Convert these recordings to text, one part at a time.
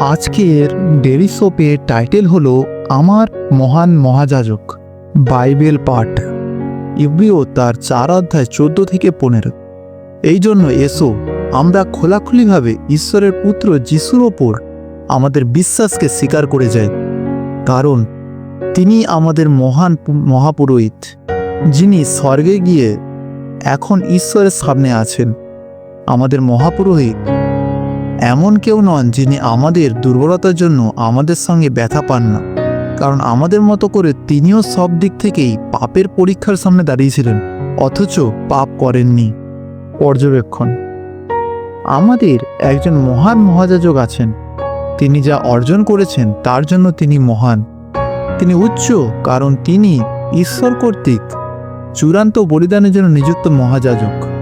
আজকের dairy সোপের title হলো আমার মহান মহাযাজক, বাইবেল পাঠ। ইব্রিও তার চার অধ্যায় চোদ্দ থেকে পনেরো। এই জন্য এসো, আমরা খোলাখুলিভাবে ঈশ্বরের পুত্র যিশুর ওপর আমাদের বিশ্বাসকে স্বীকার করে যাই। কারণ তিনি আমাদের মহান মহাপুরোহিত, যিনি স্বর্গে গিয়ে এখন ঈশ্বরের সামনে আছেন। আমাদের মহাপুরোহিত এমন কেউ নন যিনি আমাদের দুর্বলতার জন্য আমাদের সঙ্গে ব্যথা পান না। কারণ আমাদের মতো করে তিনিও সব দিক থেকেই পাপের পরীক্ষার সামনে দাঁড়িয়েছিলেন, অথচ পাপ করেননি। পর্যবেক্ষণ। আমাদের একজন মহান মহাযাজক আছেন। তিনি যা অর্জন করেছেন, তার জন্য তিনি মহান। তিনি উচ্চ, কারণ তিনি ঈশ্বর কর্তৃক চূড়ান্ত বলিদানের জন্য নিযুক্ত মহাযাজক।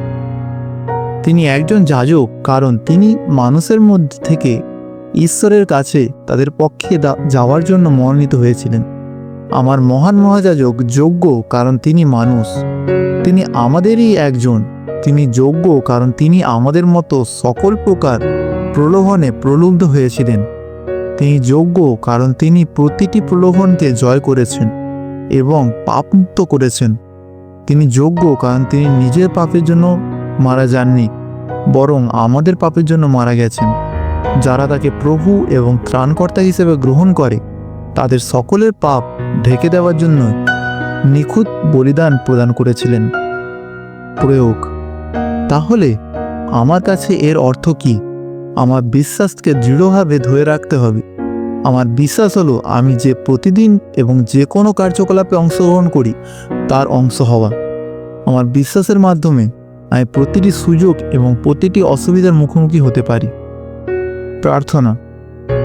তিনি একজন যাজক, কারণ তিনি মানুষের মধ্যে থেকে ঈশ্বরের কাছে তাদের পক্ষে যাওয়ার জন্য মনোনীত হয়েছিলেন। আমার মহান মহাযাজক যোগ্য, কারণ তিনি মানুষ। তিনি আমাদেরই একজন। তিনি যোগ্য, কারণ তিনি আমাদের মতো সকল প্রকার প্রলোভনে প্রলুব্ধ হয়েছিলেন। তিনি যোগ্য, কারণ তিনি প্রতিটি প্রলোভনকে জয় করেছেন এবং পাপমুক্ত করেছেন। তিনি যোগ্য, কারণ তিনি নিজের পাপের জন্য মারা যাননি, বরং আমাদের পাপের জন্য মারা গেছেন। যারা তাকে প্রভু এবং ত্রাণকর্তা হিসেবে গ্রহণ করে, তাদের সকলের পাপ ঢেকে দেওয়ার জন্য নিখুঁত বলিদান প্রদান করেছিলেন। প্রয়োগ, তাহলে আমার কাছে এর অর্থ কি? আমার বিশ্বাসকে দৃঢ়ভাবে ধরে রাখতে হবে। আমার বিশ্বাস হলো আমি যে প্রতিদিন এবং যে কোনো কার্যকলাপে অংশগ্রহণ করি, তার অংশ হওয়া। আমার বিশ্বাসের মাধ্যমে আমি প্রতিটি সুযোগ এবং প্রতিটি অসুবিধার মুখোমুখি হতে পারি। প্রার্থনা,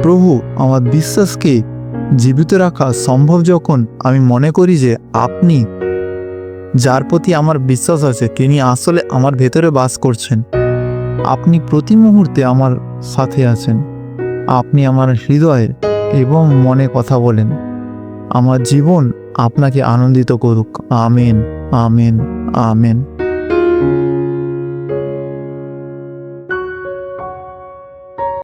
প্রভু, আমার বিশ্বাসকে জীবিত রাখা সম্ভব যখন আমি মনে করি যে আপনি যার প্রতি আমার বিশ্বাস আছে, তিনি আসলে আমার ভেতরে বাস করছেন। আপনি প্রতি মুহূর্তে আমার সাথে আছেন। আপনি আমার হৃদয়ে এবং মনে কথা বলেন। আমার জীবন আপনাকে আনন্দিত করুক। Amen amen amen.